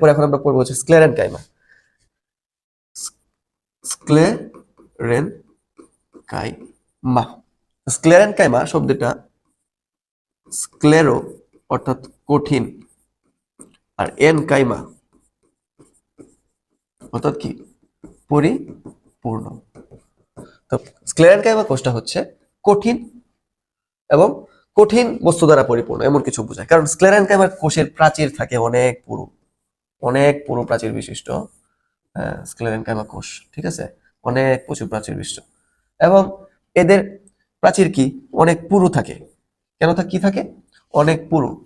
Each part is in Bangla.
পরে এখন আমরা পড়ব হচ্ছে sclerenchyma sclerenchyma sclerenchyma শব্দটা স্ক্লেরো অর্থাৎ কঠিন। আর এন কাইমা অর্থাৎ কি? পরিপূর্ণ। তো স্ক্লেরেন কাইমা কোষটা হচ্ছে কঠিন এবং কঠিন বস্তু দ্বারা পরিপূর্ণ এমন কিছু বোঝায়। কারণ স্ক্লেরেন কাইমার কোষের প্রাচীর থাকে অনেক পুরু। অনেক পুরো প্রাচীর বিশিষ্ট কাইমা কোষ, ঠিক আছে? অনেক প্রচুর প্রাচীর বিশিষ্ট। এবং এদের প্রাচীর কি? অনেক পুরু থাকে। কেন কি থাকে? অনেক পুরু।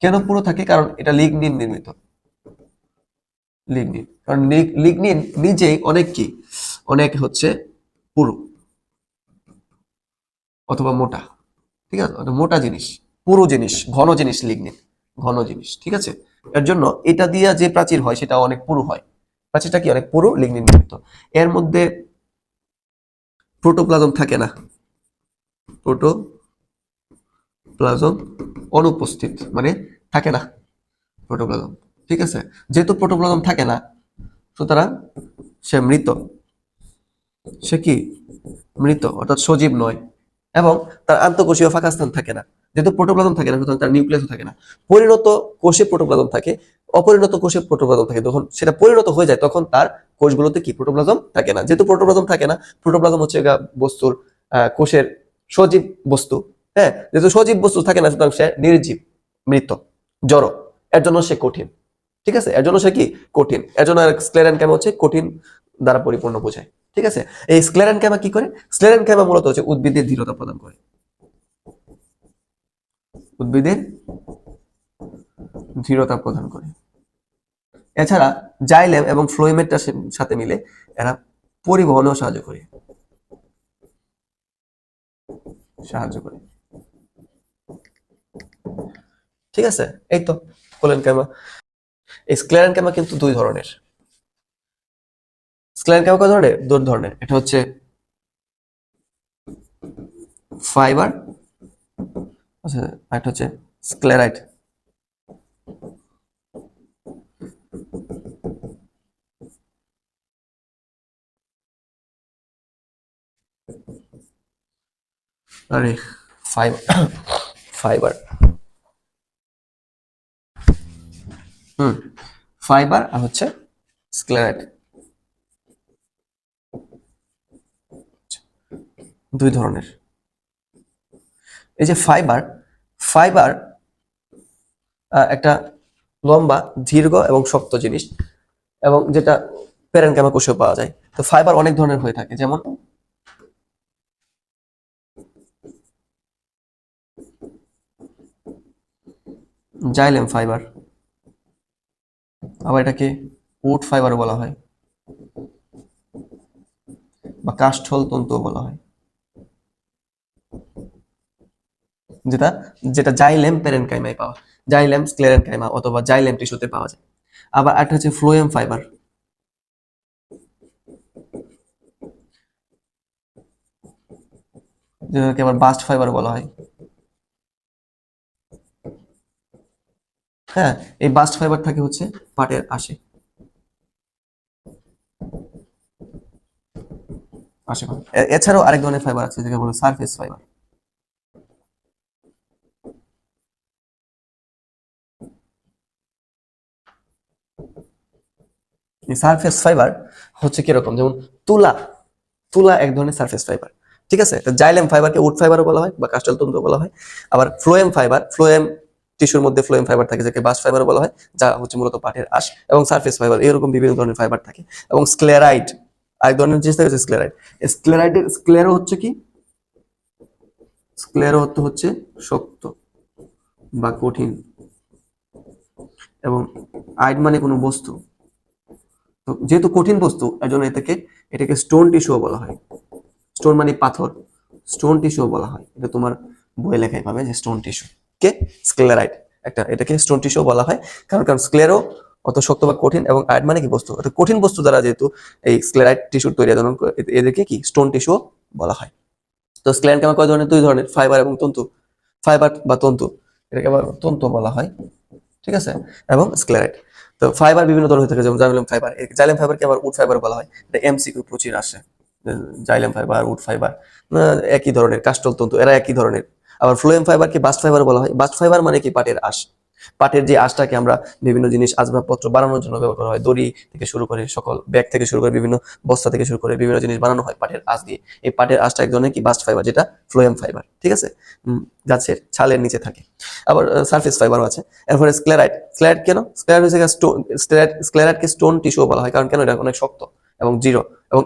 কেন পুরু থাকে? কারণ এটা লিগনিন নির্মিত। লিগনিন। কারণ লিগনিন নিজেই অনেক কি? অনেক হচ্ছে পুরু। অথবা মোটা। ঠিক আছে? মোটা জিনিস। পুরো জিনিস, ঘন জিনিস লিগনিন। ঘন জিনিস। ঠিক আছে? এর জন্য এটা দিয়া যে প্রাচীর হয়, সেটা অনেক পুরু হয়। প্রাচীরটা কি? অনেক পুরু লিগনিন নির্মিত এর মধ্যে প্রোটোপ্লাজম থাকে না। প্রোটোপ্লাজম অনুপস্থিত মানে থাকে না প্রোটোপ্লাজম। ঠিক আছে? যেহেতু প্রোটোপ্লাজম থাকে না, সুতরাং সে মৃত। সে কি? মৃত, অর্থাৎ সজীব নয়। এবং তার আন্তঃকোষীয় ফাঁকা স্থান থাকে না। যেহেতু প্রোটোপ্লাজম থাকে না, সুতরাং তার নিউক্লিয়াসও থাকে না। পরিণত কোষে প্রোটোপ্লাজম থাকে, অপরিণত কোষে প্রোটোপ্লাজম থাকে। যখন সেটা পরিণত হয়ে যায়, তখন তার কোষগুলোতে কি? প্রোটোপ্লাজম থাকে না। যেহেতু প্রোটোপ্লাজম থাকে না প্রোটোপ্লাজম হচ্ছে বস্তুর কোষের সজীব বস্তু। হ্যাঁ? যেহেতু সজীব বস্তু থাকে না, সুতরাং সে নির্জীব, মৃত, জড়। এর জন্য সে কঠিন। ঠিক আছে? এর জন্য সে কি? কঠিন। এর জন্য স্ক্লেরেন ক্যামা হচ্ছে কঠিন দ্বারা পরিপূর্ণ বোঝায়। ঠিক আছে? এই স্ক্লেরেন ক্যামা কি করে? স্ক্লেরেন ক্যামা মূলত হচ্ছে উদ্ভিদের দৃঢ়তা প্রদান করে। উদ্ভিদের দৃঢ়তা প্রদান করে। এছাড়া জাইলেম এবং ফ্লোয়েমেটটার সাথে মিলে এরা পরিবহনেও সাহায্য করে। সাহায্য করে। ঠিক আছে? এই তো কোলেন ক্যামা এই স্ক্লেরেন ক্যামা কিন্তু দুই ধরনের। স্ক্লেরেন ক্যামা কয় ধরনের? দুই ধরনের। এটা হচ্ছে ফাইবার আচ্ছা একটা হচ্ছে স্ক্লেরাইট আরে ফাইবার ফাইবার হুম ফাইবার আর হচ্ছে স্ক্লেরাইট দুই ধরনের। এই যে ফাইবার ফাইবার একটা লম্বা, দীর্ঘ এবং শক্ত জিনিস এবং যেটা প্যারেনকামা কোষেও পাওয়া যায়। তো ফাইবার অনেক ধরনের হয়ে থাকে, যেমন জাইলেম ফাইবার আবার এটাকে উড ফাইবারও বলা হয়, বা কাষ্ঠল তন্তুও বলা হয়। যেটা যেটা জাইলেম প্যারেনকাইমায় পাওয়া, জাইলেম স্ক্লেরেনকাইমা অথবা জাইলেম টিস্যুতে পাওয়া যায়। আবার একটা হচ্ছে ফ্লোয়েম ফাইবার। যেটাকে আবার বাস্ট ফাইবার বলা হয়। হ্যাঁ এই বাস্ট ফাইবার থাকে হচ্ছে পাটের আশে। আশে এছাড়াও আরেক ধরনের ফাইবার আছে, যেটাকে বলে সারফেস ফাইবার। সারফেস ফাইবার হচ্ছে কীরকম? যেমন তুলা তুলা এক ধরনের সারফেস ফাইবার ঠিক আছে? জাইলেম ফাইবারকে উড ফাইবারও বলা হয় বা কাস্টাল তন্তু বলা হয়। আবার ফ্লোয়েম ফাইবার ফ্লোয়েম টিস্যুর মধ্যে ফ্লোয়েম ফাইবার থাকে যাকে বাস ফাইবারও বলা হয়, যা হচ্ছে মূলত পাটের আঁশ এবং সারফেস ফাইবার এরকম বিভিন্ন ধরনের ফাইবার থাকে। এবং স্ক্লেরাইট আরেক ধরনের জিনিস থাকে স্ক্লেরাইট স্ক্লেরাইটের স্ক্লেরো হচ্ছে কি? স্ক্লেরো হচ্ছে শক্ত বা কঠিন এবং আইড মানে কোনো বস্তু তো যেহেতু কঠিন বস্তু এর জন্য এটাকে এটাকে স্টোন টিস্যুও বলা হয়। স্টোন মানে পাথর স্টোন টিস্যুও বলা হয়। এটা তোমার বই লেখায় পাবে যে স্টোন টিস্যু কে স্ক্লেরাইট একটা, এটাকে স্টোন টিস্যুও বলা হয়। কারণ কারণ স্ক্লেরো অত শক্ত বা কঠিন এবং আয়ড মানে কি বস্তু? অর্থাৎ কঠিন বস্তু দ্বারা যেহেতু এই স্ক্লেরাইট টিস্যুর তৈরি এদেরকে কি? স্টোন টিস্যুও বলা হয়। তো স্ক্লেরাইট কেমন কয় ধরনের? দুই ধরনের ফাইবার এবং তন্তু। ফাইবার বা তন্তু, এটাকে আবার তন্তু বলা হয়, ঠিক আছে? এবং স্ক্লেরাইট তো ফাইবার বিভিন্ন ধরনের হয়ে থাকে, যেমন জাইলেম ফাইবার জাইলেম ফাইবারকে আবার উড ফাইবার বলা হয়। এটা এমসিকিউ প্রচুর আসে জাইলেম ফাইবার উড ফাইবার একই ধরনের কাস্টল তন্তু এরা একই ধরনের। আবার ফ্লোয়েম ফাইবারকে বাস্ট ফাইবার বলা হয়। বাস্ট ফাইবার মানে কি? পাটের আঁশ। পাটের যে আঁশটাকে আমরা বিভিন্ন জিনিস আসবাবপত্র বানানোর জন্য ব্যবহার করা হয়। দড়ি থেকে শুরু করে সকল ব্যাগ থেকে শুরু করে বিভিন্ন বস্তা থেকে শুরু করে বিভিন্ন জিনিস বানানো হয় পাটের আঁশ দিয়ে। এই পাটের আঁশটা এক ধরনের কি? বাস্ট ফাইবার, যেটা ফ্লোয়েম ফাইবার, ঠিক আছে? গাছের ছালের নিচে থাকে। আবার সারফেস ফাইবারও আছে। এরপরে স্ক্লেরাইট স্ক্লেরাইট কেন? স্ক্লেরাইট হচ্ছে স্টোন স্ক্লেরাইট স্ক্লেরাইটকে স্টোন টিস্যু বলা হয়। কারণ কেন? এটা অনেক শক্ত এবং জিরো এবং